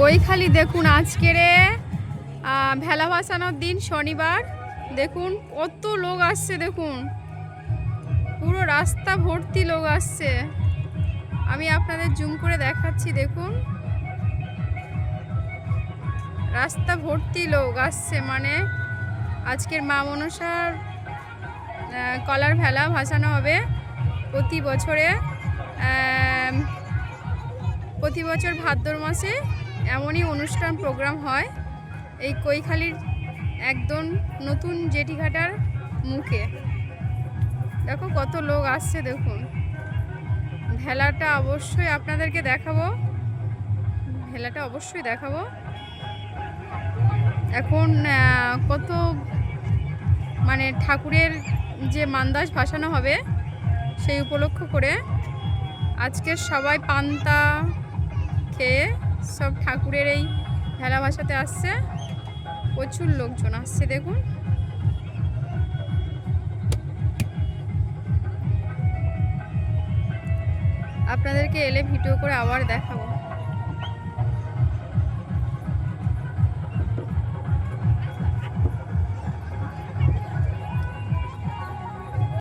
কৈখালি দেখুন আজকেরে ভেলা ভাসানোর দিন শনিবার। দেখুন কত লোক আসছে, দেখুন। পুরো রাস্তা ভর্তি লোক আসছে। আমি আপনাদের জুম করে দেখাচ্ছি, দেখুন। রাস্তা ভর্তি লোক আসছে মানে আজকের মা মনসার কলার ভেলা ভাসানো হবে প্রতি বছরে। প্রতি বছর ভাদ্র মাসে এমনই অনুষ্ঠান, প্রোগ্রাম হয় এই কৈখালির একদম নতুন জেঠিঘাটার মুখে। দেখো কত লোক আসছে, দেখুন। ভেলাটা অবশ্যই আপনাদেরকে দেখাবো। ভেলাটা অবশ্যই দেখাবো। এখন কত মানে ঠাকুরের যে মান্দাস ভাসানো হবে সেই উপলক্ষ করে আজকে সবাই পান্তা খেয়ে সব ঠাকুরের এই ভেলা ভাষাতে আসছে। প্রচুর লোকজন আসছে, দেখুন। আপনাদেরকে এলে ভিডিও করে আবার দেখাবো।